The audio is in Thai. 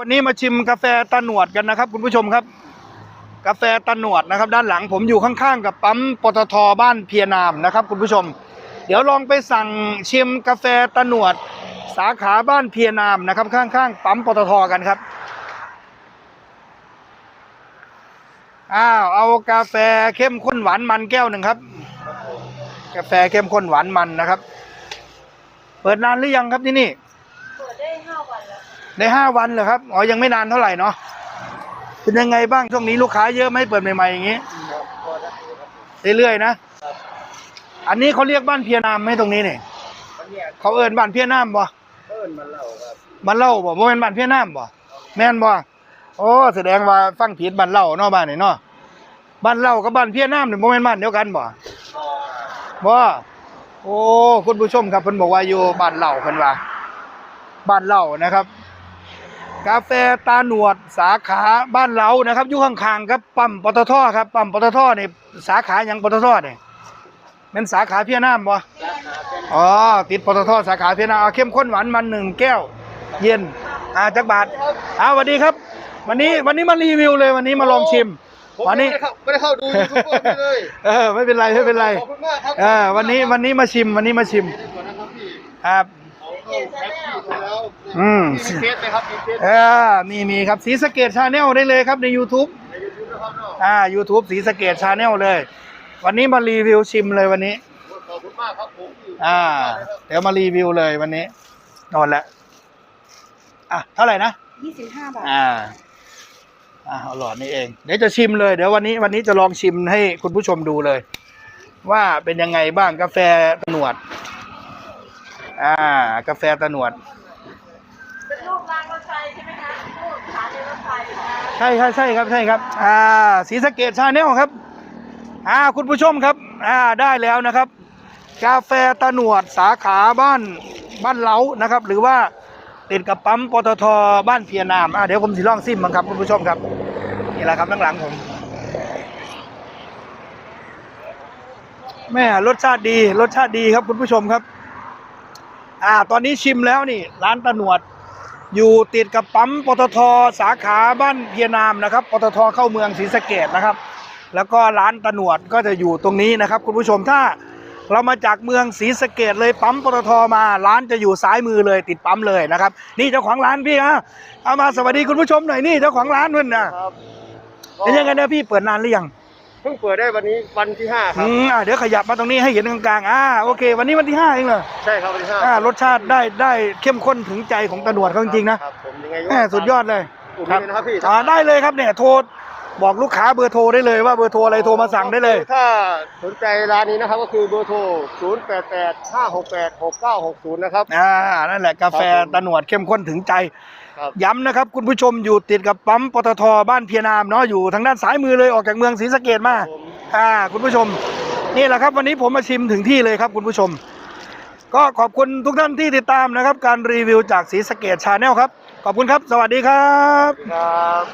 วันนี้มาชิมกาแฟตาหนวดกันนะครับ คุณผู้ชมครับ กาแฟตาหนวดนะครับ ด้านหลังผมอยู่ข้างๆ กับปั๊มปตทบ้านเพียนามนะครับ คุณผู้ชม เดี๋ยวลองไปสั่งชิมกาแฟตาหนวด สาขาบ้านเพียนามนะครับ ข้างๆปั๊มปตทกันครับอ้าวเอากาแฟเข้มข้นหวานมันแก้วหนึ่งครับ กาแฟเข้มข้นหวานมันนะครับ เปิดนานหรือยังครับที่นี่ เปิดได้ห้าวันแล้ว ในห้าวันเหรอครับอ๋อยังไม่นานเท่าไหร่เนาะเป็นยังไงบ้างช่วงนี้ลูกค้าเยอะไหมเปิดใหม่ๆอย่างนี้เรื่อยๆนะอันนี้เขาเรียกบ้านเพียนามไหมตรงนี้เนี่ยเขาเอินบ้านเพียนามบ่เอิ้นมันเล่าครับบ้านเล่าบ่บ่แม่นบ้านเพียนามบ่แม่นบ่โอ้แสดงว่าฟังผิดบ้านเล่าเนาะบ้านนี่เนาะบ้านเล่ากับบ้านเพียนามนี่บ่แม่นบ้านเดียวกันบ่บ่โอ้คุณผู้ชมครับเพิ่นบอกว่าอยู่บ้านเล่าเพิ่นว่าบ้านเล่านะครับ กาแฟตาหนวดสาขาบ้านเรานะครับอยู่ข้างๆครับปั๊มปตทครับปั๊มปตทนี่สาขาหยังปตทนี่เป็นสาขาเพียน้ำบ่ราคาเป็นอ๋อติดปตทสาขาเพียน้ำเอาเข้มข้นหวานมันหนึ่งแก้ว เย็นอ่าจักบาทอ้าวสวัสดีครับ วันนี้วันนี้มารีวิวเลยวันนี้มาลองชิมผมวันนี้ไม่ได้เข้าไม่ได้เข้าดูยูทูบเบอร์เลยเออไม่เป็นไรไม่เป็นไรขอบคุณมากครับเออวันนี้วันนี้มาชิมวันนี้มาชิมก่อนนะครับพี่ครับเอาเข้าแพ็คที่ไปแล้วอืมมีเฟซไหมครับมีเฟซเออมีมีครับสีสะเกตชาแนลได้เลยครับใน YouTube ในยูทูบนะครับเนาะอ่า YouTube สีสะเกตชาแนลเลย วันนี้มารีวิวชิมเลยวันนี้ ขอบคุณมากครับผมที่อ่า เดี๋ยวมารีวิวเลยวันนี้นอนแล้วอะเท่าไหร่นะ ยี่สิบห้าบาท อ่า อ่าเอาหลอดนี่เอง เดี๋ยวจะชิมเลย เดี๋ยววันนี้วันนี้จะลองชิมให้คุณผู้ชมดูเลย ว่าเป็นยังไงบ้างกาแฟตะหนวด อ่า กาแฟตะหนวดเป็นรูปรางรถไฟใช่ไหมคะรูปสถานีรถไฟนะใช่ใช่ใช่ครับใช่ครับ อ่าสีสะเกตชาแนลครับ อ่าคุณผู้ชมครับ อ่าได้แล้วนะครับ กาแฟตะหนวดสาขาบ้านบ้านเล้านะครับ หรือว่าติดกับปั๊มปตทบ้านเพียนามอ่าเดี๋ยวผมสิลองซิมบ้างครับคุณผู้ชมครับนี่แหละครับข้างหลังผมแม่รสชาติดีรสชาติดีครับคุณผู้ชมครับ อ่า ตอนนี้ชิมแล้วนี่ ร้านตะหนวด อยู่ติดกับปั๊มปตทสาขาบ้านเพียนามนะครับปตทเข้าเมืองศรีสะเกดนะครับ แล้วก็ร้านตะหนวดก็จะอยู่ตรงนี้นะครับ คุณผู้ชมถ้าเรามาจากเมืองศรีสะเกดเลยปั๊มปตทมาร้านจะอยู่ซ้ายมือเลยติดปั๊มเลยนะครับ นี่เจ้าของร้านพี่ฮะเอามาสวัสดีคุณผู้ชมหน่อยนี่เจ้าของร้านเพื่อนนะครับเป็นยังไงเนี่ยพี่เปิดนานหรือยัง เพิ่งเปิดได้วันนี้วันที่ห้าครัอืบมอ่าเดี๋ยวขยับมาตรงนี้ให้เห็นกลางๆอ่าโอเค วันนี้วันที่ห้าเองเหรอใช่ครับวันที่ห้าอ่ารสชาติได้ได้เข้มข้นถึงใจของตะหนวดเขาจริงๆนะครับผมยังไงก็แหมสุดยอดเลย อุ่นเลยนะครับพี่ อ่าได้เลยครับเนี่ยโทร บอกลูกค้าเบอร์โทรได้เลยว่าเบอร์โทรอะไรโทรมาสั่งได้เลย ถ้าสนใจร้านนี้นะครับก็คือเบอร์โทร 0 8 8 5 6 8 6 9 6 0 นะครับ อ่า นั่นแหละกาแฟครับผมตะหนวดเข้มข้นถึงใจ ครับ ย้ำนะครับ คุณผู้ชมอยู่ติดกับปั๊มปตทบ้านเพียนามเนาะอยู่ทางด้านซ้ายมือเลยออกจากเมืองศรีสะเกดมา ผมอ่า คุณผู้ชม นี่แหละครับ วันนี้ผมมาชิมถึงที่เลยครับคุณผู้ชม ก็ขอบคุณทุกท่านที่ติดตามนะครับ การรีวิวจากศรีสะเกดชาแนลครับ ขอบคุณครับ สวัสดีครับ ครับ